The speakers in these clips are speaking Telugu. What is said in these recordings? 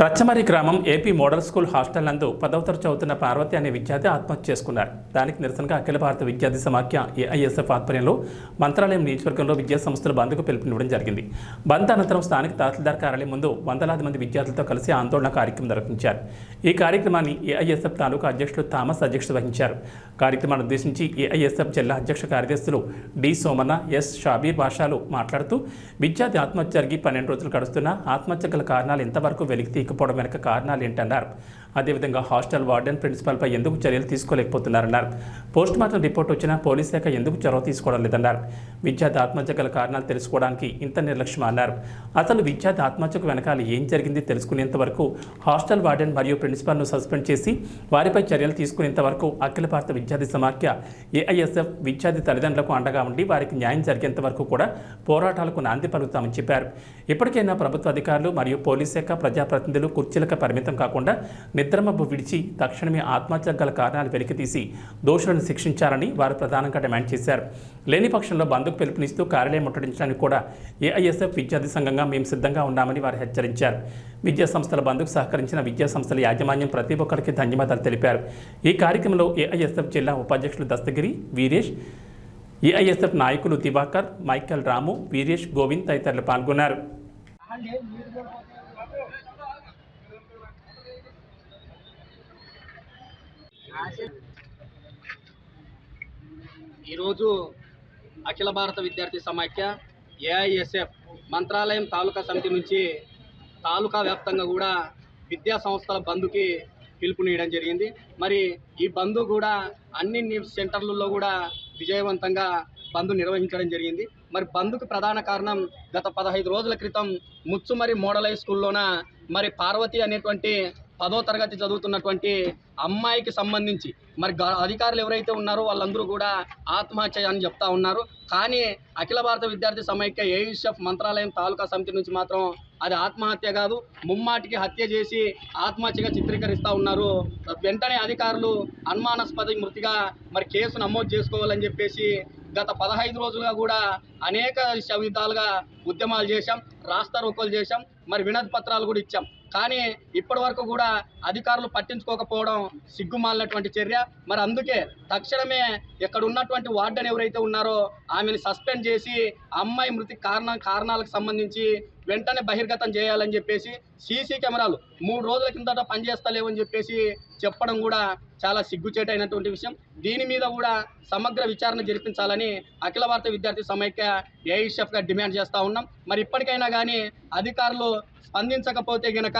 రచ్చమరి గ్రామం ఏపీ మోడల్ స్కూల్ హాస్టల్ నందు పదవ తరగతి చదువుతున్న పార్వతి అనే విద్యార్థి ఆత్మహత్య చేసుకున్నారు. దానికి నిరసనగా అఖిల భారత విద్యార్థి సమాఖ్య ఏఐఎస్ఎఫ్ ఆధ్వర్యంలో మంత్రాలయం నియోజకవర్గంలో విద్యా సంస్థల బంద్కు పిలుపునివ్వడం జరిగింది. బంద్ అనంతరం స్థానిక తహసీల్దార్ కార్యాలయం ముందు వందలాది మంది విద్యార్థులతో కలిసి ఆందోళన కార్యక్రమం నిర్వహించారు. ఈ కార్యక్రమాన్ని ఏఐఎస్ఎఫ్ తాలూకా అధ్యక్షులు థామస్ అధ్యక్షత వహించారు. కార్యక్రమాన్ని ఉద్దేశించి ఏఐఎస్ఎఫ్ జిల్లా అధ్యక్ష కార్యదర్శులు డి సోమన్న ఎస్ షాబీర్ భాషాలు మాట్లాడుతూ విద్యార్థి ఆత్మహత్య జరిగి పన్నెండు రోజులు గడుస్తున్నా ఆత్మహత్య గల కారణాలు ఇంతవరకు వెలికి తీయకపోవడం వెనక కారణాలు ఏంటన్నారు అదేవిధంగా హాస్టల్ వార్డెన్ ప్రిన్సిపాల్పై ఎందుకు చర్యలు తీసుకోలేకపోతున్నారన్నారు. పోస్ట్ మార్టం రిపోర్ట్ వచ్చినా పోలీస్ శాఖ ఎందుకు చొరవ తీసుకోవడం లేదన్నారు. విద్యార్థి ఆత్మహత్య గల కారణాలు తెలుసుకోవడానికి ఇంత నిర్లక్ష్యం అన్నారు. అసలు విద్యార్థి ఆత్మహత్యకు వెనకాల ఏం జరిగింది తెలుసుకునేంత వరకు హాస్టల్ వార్డెన్ మరియు ప్రిన్సిపాల్ను సస్పెండ్ చేసి వారిపై చర్యలు తీసుకునేంత వరకు అఖిల భారత విద్యార్థి సమాఖ్య ఏఐఎస్ఎఫ్ విద్యార్థి తల్లిదండ్రులకు అండగా ఉండి వారికి న్యాయం జరిగేంత వరకు కూడా పోరాటాలకు నాంది పలుకుతామని చెప్పారు. ఇప్పటికైనా ప్రభుత్వ అధికారులు మరియు పోలీస్ శాఖ ప్రజాప్రతినిధులు కుర్చీలకు పరిమితం కాకుండా నిద్రమబ్బు విడిచి తక్షణమే ఆత్మహత్య గల కారణాలు వెలికితీసి దోషులను శిక్షించాలని వారు ప్రధానంగా డిమాండ్ చేశారు. లేని పక్షంలో బంధుకు పిలుపునిస్తూ కార్యాలయం ముట్టడించడానికి కూడా ఏఐఎస్ఎఫ్ విద్యార్థి సంఘంగా మేము సిద్ధంగా ఉన్నామని వారు హెచ్చరించారు. విద్యా సంస్థల బంధుకు సహకరించిన విద్యా సంస్థల యాజమాన్యం ప్రతి ఒక్కరికి ధన్యవాదాలు తెలిపారు. ఈ కార్యక్రమంలో ఏఐఎస్ఎఫ్ జిల్లా ఉపాధ్యక్షులు దస్తగిరి వీరేష్ ఏఐఎస్ఎఫ్ నాయకులు దివాకర్ మైకల్ రాము వీరేష్ గోవింద్ తదితరులు పాల్గొన్నారు. ఈరోజు అఖిల భారత విద్యార్థి సమాఖ్య ఏఐఎస్ఎఫ్ మంత్రాలయం తాలూకా సమితి నుంచి తాలూకా వ్యాప్తంగా కూడా విద్యా సంస్థల బంధుకి పిలుపునియడం జరిగింది. మరి ఈ బంధు కూడా అన్ని న్యూస్ సెంటర్లలో కూడా విజయవంతంగా బంద్ నిర్వహించడం జరిగింది. మరి బంద్కు ప్రధాన కారణం గత పదహైదు రోజుల క్రితం ముచ్చుమరి మోడల్ హై స్కూల్లోన మరి పార్వతి అనేటువంటి పదో తరగతి చదువుతున్నటువంటి అమ్మాయికి సంబంధించి మరి గ- అధికారులు ఎవరైతే ఉన్నారో వాళ్ళందరూ కూడా ఆత్మహత్య అని చెప్తా ఉన్నారు. కానీ అఖిల భారత విద్యార్థి సమైక్య ఏయుషఫ్ మంత్రాలయం తాలూకా సమితి నుంచి మాత్రం అది ఆత్మహత్య కాదు. ముమ్మాటికి హత్య చేసి ఆత్మహత్యగా చిత్రీకరిస్తూ ఉన్నారు. వెంటనే అధికారులు అనుమానాస్పద మృతిగా మరి కేసు నమోదు చేసుకోవాలని చెప్పేసి గత పదహైదు రోజులుగా కూడా అనేక విధాలుగా ఉద్యమాలు చేశాం రాస్తా రోకోలు చేశాం మరి వినతి పత్రాలు కూడా ఇచ్చాం. కానీ ఇప్పటి వరకు కూడా అధికారులు పట్టించుకోకపోవడం సిగ్గుమాలినటువంటి చర్య. మరి అందుకే తక్షణమే ఇక్కడ ఉన్నటువంటి వార్డెన్ ఎవరైతే ఉన్నారో ఆమెను సస్పెండ్ చేసి అమ్మాయి మృతి కారణ కారణాలకు సంబంధించి వెంటనే బహిర్గతం చేయాలని చెప్పేసి సీసీ కెమెరాలు మూడు రోజుల కిందట పనిచేస్తలేవని చెప్పేసి చెప్పడం కూడా చాలా సిగ్గుచేటైనటువంటి విషయం. దీని మీద కూడా సమగ్ర విచారణ జరిపించాలని అఖిల భారత విద్యార్థి సమైక్య ఏఐషెఫ్గా డిమాండ్ చేస్తూ ఉన్నాం. మరి ఇప్పటికైనా కానీ అధికారులు స్పందించకపోతే గనక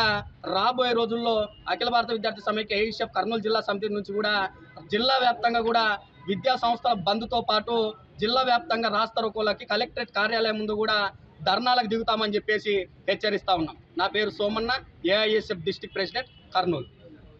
రాబోయే రోజుల్లో అఖిల భారత విద్యార్థి సమైక్య ఏఐషెఫ్ కర్నూలు జిల్లా సమితి నుంచి కూడా జిల్లా వ్యాప్తంగా కూడా విద్యా సంస్థల బంద్తో పాటు జిల్లా వ్యాప్తంగా రాస్తా రోకోలకి కలెక్టరేట్ కార్యాలయం ముందు కూడా ధర్నాలకు దిగుతామని చెప్పేసి హెచ్చరిస్తా ఉన్నాం. నా పేరు Somanna AISF district president Kurnool.